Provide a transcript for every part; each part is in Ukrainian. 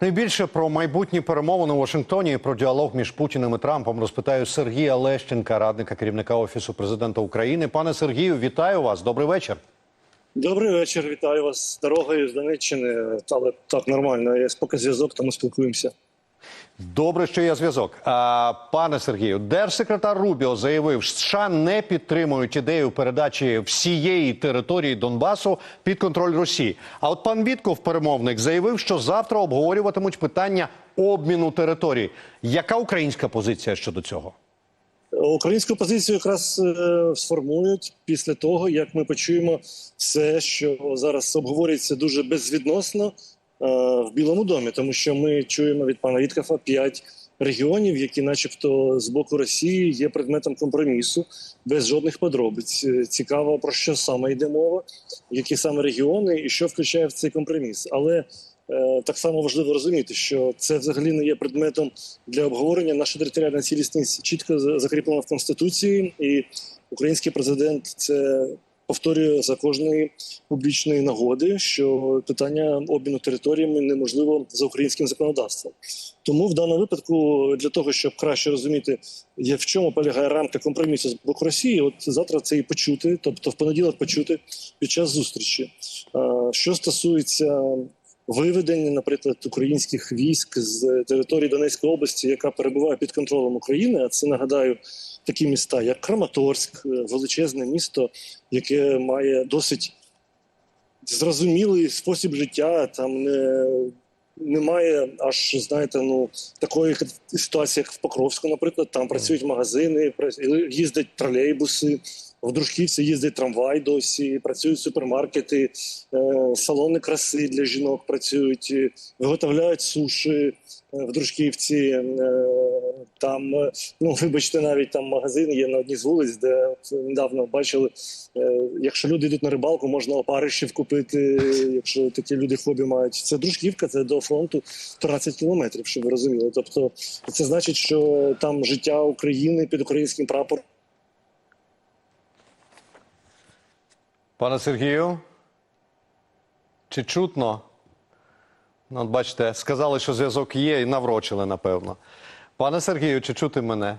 Найбільше про майбутні перемовини у Вашингтоні і про діалог між Путіним і Трампом розпитаю Сергія Лещенка, радника керівника офісу президента України. Пане Сергію, вітаю вас. Добрий вечір. Добрий вечір, вітаю вас з дорогою з Донеччини. Але так нормально. Я поки зв'язок, тому спілкуємося. Добре, що є зв'язок. А, пане Сергію, держсекретар Рубіо заявив, що США не підтримують ідею передачі всієї території Донбасу під контроль Росії. А от пан Вітков, перемовник, заявив, що завтра обговорюватимуть питання обміну територій. Яка українська позиція щодо цього? Українську позицію якраз е, сформують після того, як ми почуємо все, що зараз обговорюється дуже безвідносно в Білому домі, тому що ми чуємо від пана Віткафа п'ять регіонів, які, начебто, з боку Росії є предметом компромісу без жодних подробиць. Е, Цікаво про що саме йде мова, які саме регіони і що включає в цей компроміс. Але Е, так само важливо розуміти, що це взагалі не є предметом для обговорення. Наша територіальна цілісність чітко закріплена в конституції, і український президент це повторює за кожної публічної нагоди, що питання обміну територіями неможливо за українським законодавством. Тому в даному випадку, для того щоб краще розуміти, в чому полягає рамка компромісу з боку Росії, от завтра це і почути, тобто в понеділок почути під час зустрічі. Що стосується виведення, наприклад, українських військ з території Донецької області, яка перебуває під контролем України. А це нагадаю такі міста, як Краматорськ, е, величезне місто, яке має досить зрозумілий спосіб життя. Там не немає аж знаєте, ну такої ситуації, як в Покровську, наприклад. Там працюють магазини, їздять тролейбуси. В Дружківці їздить трамвай досі, працюють супермаркети, е, салони краси для жінок працюють, е, виготовляють суші в Дружківці. Там, е, ну вибачте, навіть там магазин є на одній з вулиць, де недавно бачили, е, якщо люди йдуть на рибалку, можна опаришів купити, якщо такі люди хобі мають. Це Дружківка, це до фронту 13 кілометрів, щоб ви розуміли. Тобто, це значить, що там життя України під українським прапором. Пане Сергію, чи чутно? Ну, бачите, сказали, що зв'язок є, і наврочили, напевно. Пане Сергію, чи чути мене?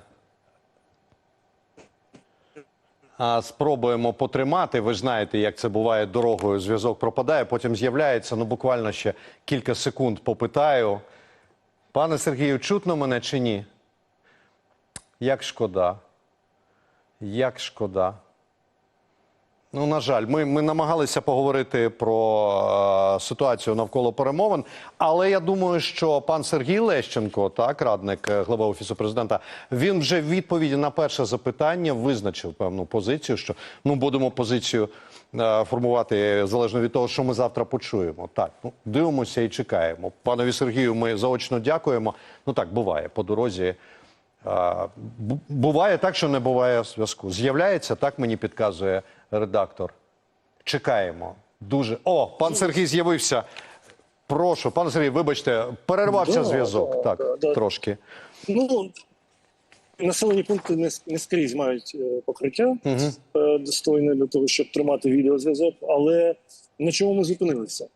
А, спробуємо потримати. Ви ж знаєте, як це буває дорогою. Зв'язок пропадає, потім з'являється. Ну, буквально ще кілька секунд попитаю. Пане Сергію, чутно мене чи ні? Як шкода. Як шкода. Ну, на жаль, ми, ми намагалися поговорити про е, ситуацію навколо перемовин, але я думаю, що пан Сергій Лещенко, так, радник е, глава офісу президента, він вже в відповіді на перше запитання визначив певну позицію, що ну будемо позицію е, формувати залежно від того, що ми завтра почуємо. Так, ну дивимося і чекаємо. Панові Сергію, ми заочно дякуємо. Ну так буває по дорозі. Буває так, що не буває зв'язку. З'являється, так мені підказує редактор. Чекаємо. Дуже. О, пан Сергій з'явився. Прошу, пан Сергій, вибачте, перервався Да, зв'язок. да, так, да, трошки. Ну населені пункти не, не скрізь мають е, покриття е, достойне для того, щоб тримати відеозв'язок. Але на чому ми зупинилися?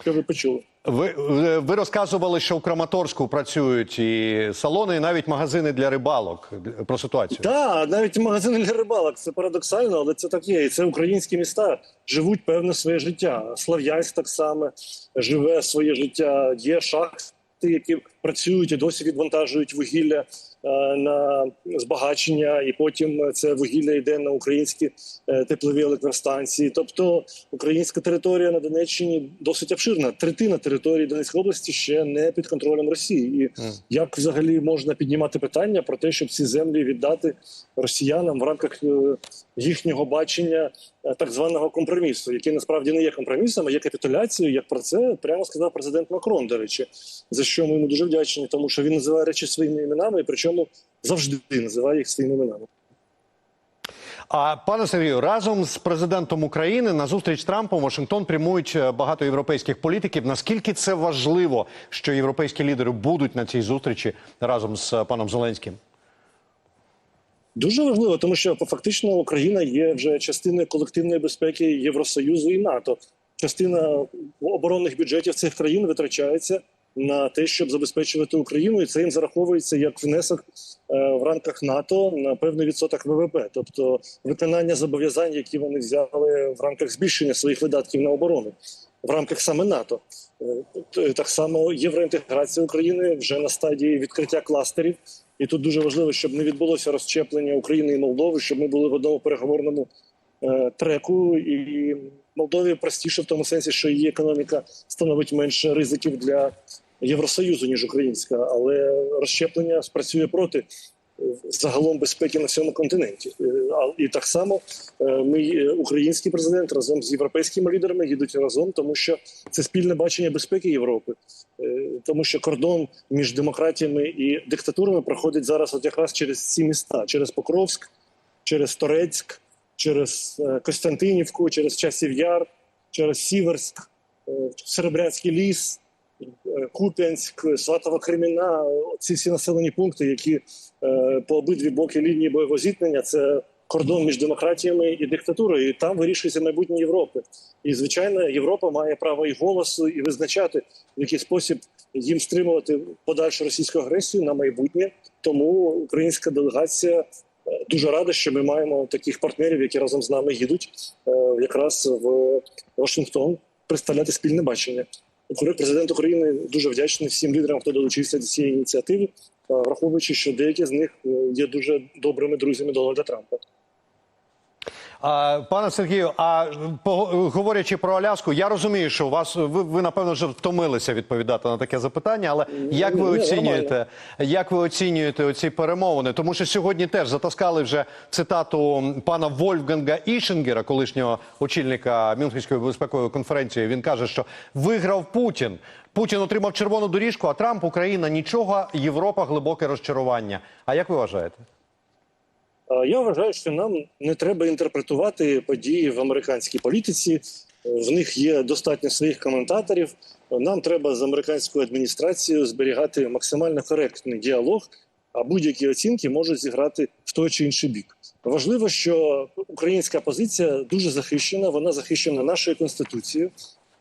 Що ви почули? Ви, ви ви розказували, що в Краматорську працюють і салони, і навіть магазини для рибалок. Про ситуацію. Так, навіть магазини для рибалок. Це парадоксально, але це так є. І це українські міста живуть певне своє життя. Слав'янськ так само живе своє життя. Є шахти, які працюють і досі відвантажують вугілля е, на збагачення, і потім це вугілля йде на українські е, теплові електростанції. Тобто українська територія на Донеччині досить обширна. Третина території Донецької області ще не під контролем Росії. І як взагалі можна піднімати питання про те, щоб ці землі віддати росіянам в рамках е, їхнього бачення е, так званого компромісу, який насправді не є компромісом, а є капітуляцією. Як про це прямо сказав президент Макрон, до речі, за що ми йому дуже вдячні, тому що він називає речі своїми іменами, і причому завжди називає їх своїми іменами. А пане Сергію, разом з президентом України на зустріч в Вашингтон прямують е, багато європейських політиків. Наскільки це важливо, що європейські лідери будуть на цій зустрічі разом з е, паном Зеленським? Дуже важливо, тому що фактично Україна є вже частиною колективної безпеки Євросоюзу і НАТО. Частина оборонних бюджетів цих країн витрачається на те, щоб забезпечувати Україну, і це їм зараховується як внесок е, в рамках НАТО на певний відсоток ВВП, тобто виконання зобов'язань, які вони взяли в рамках збільшення своїх видатків на оборону. В рамках саме НАТО Е, так само євроінтеграція України вже на стадії відкриття кластерів, і тут дуже важливо, щоб не відбулося розщеплення України і Молдови, щоб ми були в одному переговорному е, треку. І Молдові простіше в тому сенсі, що її економіка становить менше ризиків для Євросоюзу ніж українська, але розщеплення спрацює проти е, загалом безпеки на всьому континенті. Е, І так само е, ми, український президент, разом з європейськими лідерами їдуть разом, тому що це спільне бачення безпеки Європи, тому що кордон між демократіями і диктатурами проходить зараз от якраз через ці міста: через Покровськ, через Торецьк, через Костянтинівку, через Часів Яр, через Сіверськ, Серебрянський ліс. Куп'янськ, Сватова Креміна, ці всі населені пункти, які е, по обидві боки лінії бойового зіткнення, це кордон між демократіями і диктатурою. І там вирішується майбутнє Європи. І звичайно, Європа має право і голосу, і визначати, в який спосіб їм стримувати подальшу російську агресію на майбутнє. Тому українська делегація е, дуже рада, що ми маємо таких партнерів, які разом з нами їдуть е, якраз в Вашингтон представляти спільне бачення. Президент України дуже вдячний всім лідерам, хто долучився до цієї ініціативи, е, враховуючи, що деякі з них е, є дуже добрими друзями Дональда Трампа. А, пане Сергію, а по, говорячи про Аляску, я розумію, що у вас ви, ви напевно вже втомилися відповідати на таке запитання, але як ви оцінюєте, як ви оцінюєте оці перемовини? Тому що сьогодні теж затаскали вже цитату пана Вольфганга Ішингера, колишнього очільника Мюнхенської безпекової конференції. Він каже, що виграв Путін. Путін отримав червону доріжку, а Трамп Україна нічого, Європа глибоке розчарування. А як ви вважаєте? Е, Я вважаю, що нам не треба інтерпретувати події в американській політиці. В них є достатньо своїх коментаторів. Нам треба з американською адміністрацією зберігати максимально коректний діалог, а будь-які оцінки можуть зіграти в той чи інший бік. Важливо, що українська позиція дуже захищена. Вона захищена нашою конституцією.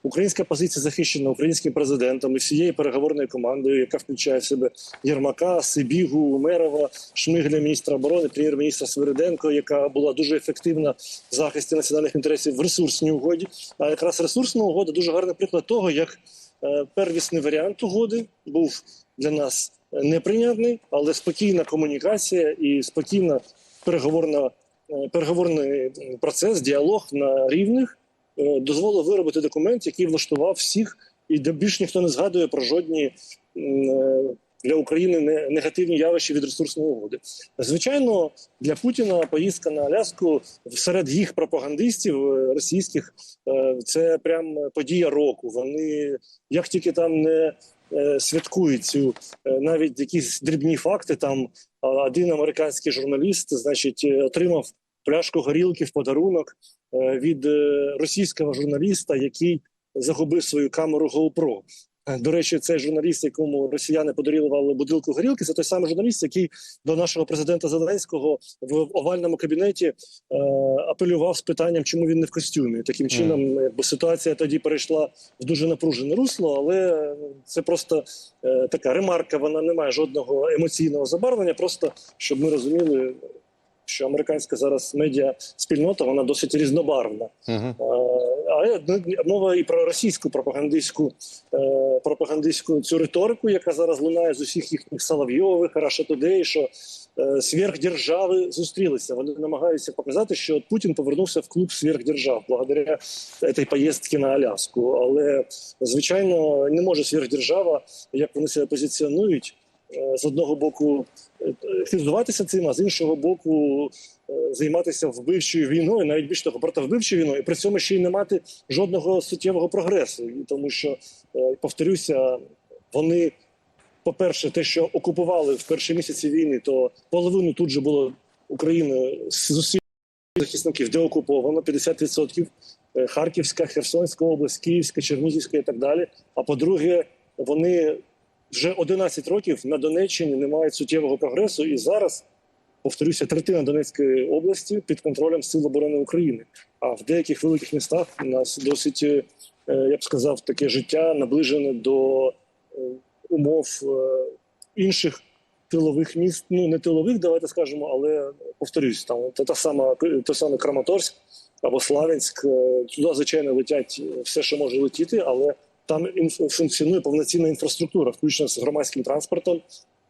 Українська позиція захищена українським президентом і всією переговорною командою, яка включає в себе Єрмака, Сибігу, Умерова, Шмигля, міністра оборони, прем'єр-міністра Свириденко, яка була дуже ефективна в захисті національних інтересів в ресурсній угоді. А якраз ресурсна угода дуже гарний приклад того, як е, первісний варіант угоди був для нас неприйнятний, але спокійна комунікація і спокійна переговорна е, переговорний процес, діалог на рівних дозволив виробити документ, який влаштував всіх, і де більш ніхто не згадує про жодні е, для України не- негативні явища від ресурсної угоди. Звичайно, для Путіна поїздка на Аляску серед їх пропагандистів е, російських е, це прям подія року. Вони як тільки там не е, святкують цю е, навіть якісь дрібні факти. Там один американський журналіст, значить, е, отримав пляшку горілки в подарунок е, від е, російського журналіста, який загубив свою камеру GoPro. Е, До речі, цей журналіст, якому росіяни подарували бутилку горілки, це той самий журналіст, який до нашого президента Зеленського в овальному кабінеті е, апелював з питанням, чому він не в костюмі. Таким чином, якби ситуація тоді перейшла в дуже напружене русло, але це просто е, така ремарка. Вона не має жодного емоційного забарвлення. Просто щоб ми розуміли, що американська зараз медіа спільнота вона досить різнобарвна. Угу. Е, Але ну, мова і про російську пропагандистську е, пропагандистську цю риторику, яка зараз лунає з усіх їхніх Соловйових, Раша Тодей, що е, сверхдержави зустрілися. Вони намагаються показати, що Путін повернувся в клуб сверхдержав благодаря цієї поїздки на Аляску. Але звичайно не може сверхдержава, як вони себе позиціонують. Е, З одного боку е, хизуватися цим, а з іншого боку е, займатися вбивчою війною, навіть більш того, проти вбивчою війною, і при цьому ще й не мати жодного суттєвого прогресу. І Тому що, повторюся, вони, по-перше, те, що окупували в перші місяці війни, то половину тут же було Україною з усіх захисників деокуповано 50%. Е, Харківська, Херсонська область, Київська, Чернігівська і так далі. А по-друге, вони вже 11 років на Донеччині не мають суттєвого прогресу, і зараз повторюся, третина Донецької області під контролем Сил оборони України. А в деяких великих містах у нас досить, е, я б сказав, таке життя наближене до е, умов е, інших тилових міст. Ну не тилових, давайте скажемо, але повторюсь, там та, та сама той самий Краматорськ або Славянськ. Туди звичайно летять все, що може летіти, але там функціонує повноцінна інфраструктура, включно з громадським транспортом.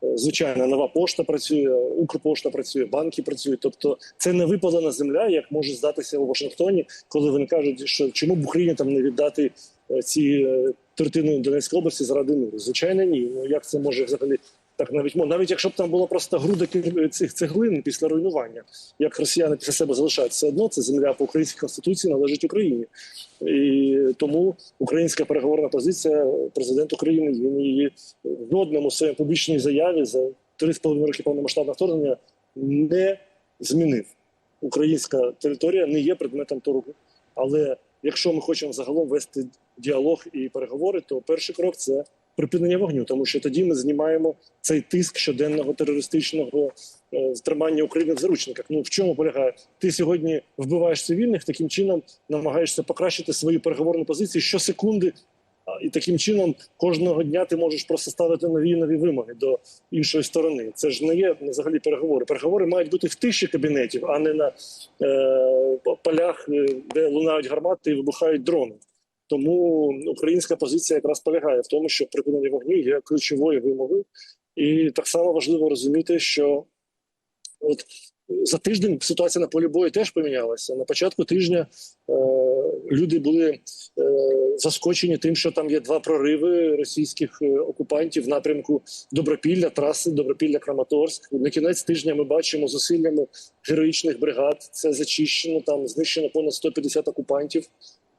Е, Звичайно, нова пошта працює, Укрпошта працює, банки працюють. Тобто, це не випалена земля, як може здатися у Вашингтоні, коли вони кажуть, що чому б Україні там не віддати е, ці е, третину Донецької області заради миру. Звичайно, ні. Ну як це може взагалі так навіть мо- навіть якщо б там була просто груда цих цеглин після руйнування, як росіяни після себе залишають, все одно це земля по українській конституції належить Україні. І тому українська переговорна позиція президент України він її в жодному своєму публічній заяві за три з половиною роки повномасштабного вторгнення не змінив. Українська територія не є предметом торгу. Але якщо ми хочемо загалом вести діалог і переговори, то перший крок це припинення вогню, тому що тоді ми знімаємо цей тиск щоденного терористичного е, тримання України в заручниках. Ну в чому полягає? Ти сьогодні вбиваєш цивільних, таким чином намагаєшся покращити свою переговорну позицію щосекунди. І таким чином кожного дня ти можеш просто ставити нові нові вимоги до іншої сторони. Це ж не є взагалі переговори. Переговори мають бути в тиші кабінетів, а не на е, полях, е, де лунають гармати і вибухають дрони. Тому українська позиція якраз полягає в тому, що припинення вогню є ключовою вимогою, і так само важливо розуміти, що от за тиждень ситуація на полі бою теж помінялася. На початку тижня е, люди були е, заскочені тим, що там є два прориви російських е, окупантів в напрямку Добропілля, траси Добропілля-Краматорськ. На кінець тижня ми бачимо зусиллями героїчних бригад. Це зачищено там, знищено понад 150 окупантів.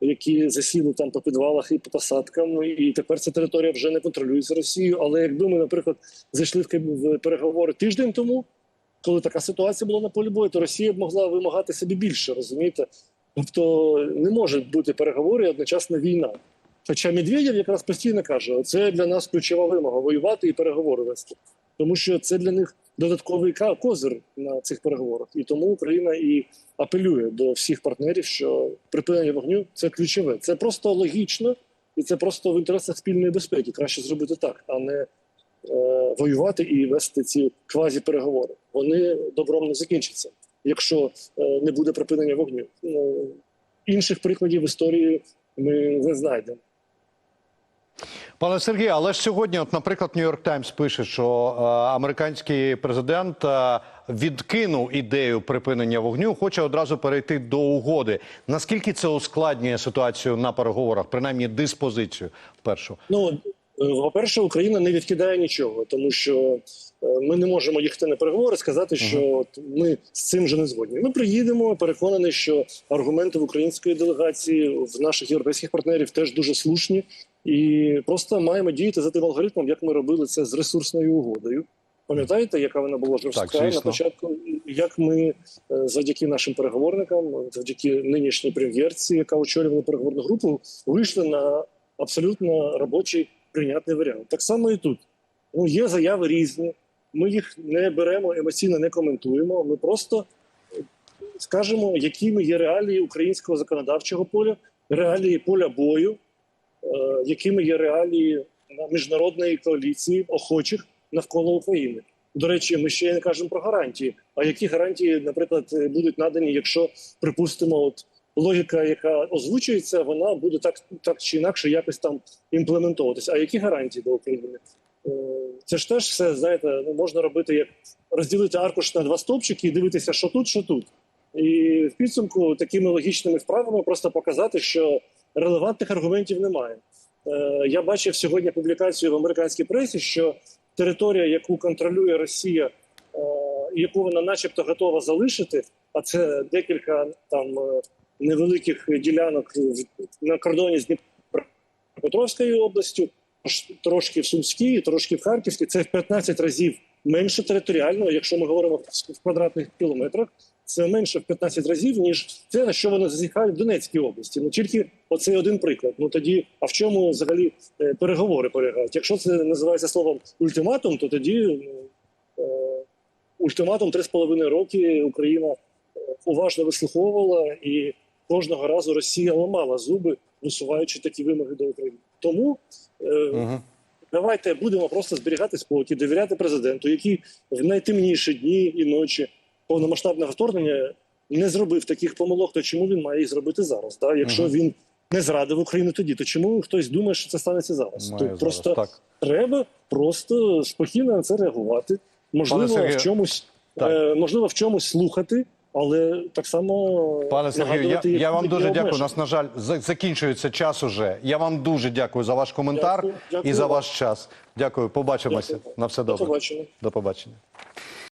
Які засіли там по підвалах і по посадкам, і тепер ця територія вже не контролюється Росією. Але якби ми, наприклад, зайшли в переговори тиждень тому, коли така ситуація була на полі бою, то Росія б могла вимагати собі більше, розумієте? Тобто не може бути переговори і одночасно війна. Хоча Медведєв якраз постійно каже: це для нас ключова вимога воювати і переговори вести, тому що це для них додатковий козир на цих переговорах. І тому Україна і апелює до всіх партнерів, що припинення вогню це ключове. Це просто логічно і це просто в інтересах спільної безпеки. Краще зробити так, а не е, воювати і вести ці квазі-переговори. Вони добром не закінчаться, якщо е, не буде припинення вогню. Ну, інших прикладів в історії ми не знайдемо. Пане Сергію, але ж сьогодні, от, наприклад, Нью-Йорк Таймс пише, що е, американський президент е, відкинув ідею припинення вогню, хоче одразу перейти до угоди. Наскільки це ускладнює ситуацію на переговорах, принаймні диспозицію першу? Ну, е, по-перше, Україна не відкидає нічого, тому що е, ми не можемо їхати на переговори, сказати, що от ми з цим же не згодні. Ми приїдемо, переконані, що аргументи в української делегації, в наших європейських партнерів теж дуже слушні, і просто маємо діяти за тим алгоритмом, як ми робили це з ресурсною угодою. Пам'ятаєте, яка вона була жорстка на початку? Як ми е, завдяки нашим переговорникам, завдяки нинішній прем'єрці, яка очолювала переговорну групу, вийшли на абсолютно робочий прийнятний варіант. Так само і тут. Ну, є заяви різні. Ми їх не беремо емоційно, не коментуємо. Ми просто е, скажемо, якими є реалії українського законодавчого поля, реалії поля бою, якими є реалії міжнародної коаліції охочих навколо України. До речі, ми ще не кажемо про гарантії. А які гарантії, наприклад, е, будуть надані, якщо припустимо, от логіка, яка озвучується, вона буде так, так чи інакше якось там імплементовуватися. А які гарантії до України? Е, Це ж теж все, знаєте, ну можна робити як розділити аркуш на два стовпчики і дивитися, що тут, що тут. І в підсумку такими логічними вправами просто показати, що релевантних аргументів немає. Е, Я бачив сьогодні публікацію в американській пресі, що територія, яку контролює Росія, е, яку вона, начебто, готова залишити, а це декілька там е, невеликих ділянок на кордоні з Дніпропетровською областю, трошки в Сумській, трошки в Харківській. Це в 15 разів менше територіально, якщо ми говоримо в- квадратних кілометрах. Це менше в 15 разів, ніж те, на що вони зазіхають в Донецькій області. Ну тільки оцей один приклад. Ну тоді, а в чому взагалі е, переговори полягають? Якщо це називається словом ультиматум, то тоді ну, е, ультиматум 3,5 роки Україна е, уважно вислуховувала, і кожного разу Росія ламала зуби, висуваючи такі вимоги до України. Тому е, Угу. Давайте будемо просто зберігати спокій, довіряти президенту, який в найтемніші дні і ночі повномасштабного вторгнення не зробив таких помилок, то чому він має їх зробити зараз? Да? Якщо Мгм. він не зрадив Україну тоді, то чому хтось думає, що це станеться зараз? Має то зараз, просто так. треба просто спокійно на це реагувати. Можливо, Сергію, в чомусь е, можливо в чомусь слухати, але так само Пане Сергію, я, я вам дуже дякую. У нас, на жаль, закінчується час уже. Я вам дуже дякую за ваш коментар Дякую, дякую і за вам. ваш час. Дякую. Побачимося. Дякую. На все До добре. побачення. До побачення.